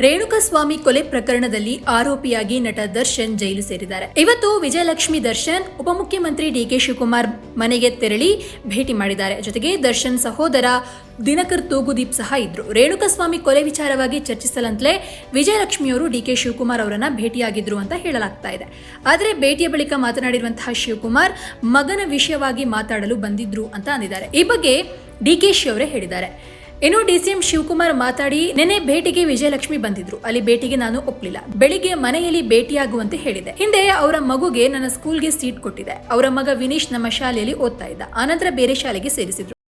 ರೇಣುಕಸ್ವಾಮಿ ಕೊಲೆ ಪ್ರಕರಣದಲ್ಲಿ ಆರೋಪಿಯಾಗಿ ನಟ ದರ್ಶನ್ ಜೈಲು ಸೇರಿದ್ದಾರೆ. ಇವತ್ತು ವಿಜಯಲಕ್ಷ್ಮಿ ದರ್ಶನ್, ಉಪಮುಖ್ಯಮಂತ್ರಿ ಡಿಕೆ ಶಿವಕುಮಾರ್ ಮನೆಗೆ ತೆರಳಿ ಭೇಟಿ ಮಾಡಿದ್ದಾರೆ. ಜೊತೆಗೆ ದರ್ಶನ್ ಸಹೋದರ ದಿನಕರ್ ತೂಗುದೀಪ್ ಸಹ ಇದ್ರು. ರೇಣುಕಸ್ವಾಮಿ ಕೊಲೆ ವಿಚಾರವಾಗಿ ಚರ್ಚಿಸಲಂತಲೇ ವಿಜಯಲಕ್ಷ್ಮಿಯವರು ಡಿಕೆ ಶಿವಕುಮಾರ್ ಅವರನ್ನ ಭೇಟಿಯಾಗಿದ್ರು ಅಂತ ಹೇಳಲಾಗ್ತಾ ಇದೆ. ಆದರೆ ಭೇಟಿಯ ಬಳಿಕ ಮಾತನಾಡಿರುವಂತಹ ಶಿವಕುಮಾರ್ ಮಗನ ವಿಷಯವಾಗಿ ಮಾತಾಡಲು ಬಂದಿದ್ರು ಅಂತ ಅಂದಿದ್ದಾರೆ. ಈ ಬಗ್ಗೆ ಡಿಕೆಶಿ ಅವರೇ ಹೇಳಿದ್ದಾರೆ. ಇನ್ನು ಡಿಸಿಎಂ ಶಿವಕುಮಾರ್ ಮಾತಾಡಿ ನೆನೆ ಭೇಟಿಗೆ ವಿಜಯಲಕ್ಷ್ಮಿ ಬಂದಿದ್ರು. ಅಲ್ಲಿ ಭೇಟಿಗೆ ನಾನು ಒಪ್ಪಲಿಲ್ಲ ಬೆಳಿಗ್ಗೆ ಮನೆಯಲ್ಲಿ ಭೇಟಿಯಾಗುವಂತೆ ಹೇಳಿದೆ. ಹಿಂದೆ ಅವರ ಮಗುಗೆ ನನ್ನ ಸ್ಕೂಲ್ಗೆ ಸೀಟ್ ಕೊಟ್ಟಿದೆ. ಅವರ ಮಗ ವಿನೀಶ್ ನಮ್ಮ ಶಾಲೆಯಲ್ಲಿ ಓದ್ತಾ ಇದ್ದ. ಆನಂತರ ಬೇರೆ ಶಾಲೆಗೆ ಸೇರಿಸಿದ್ರು.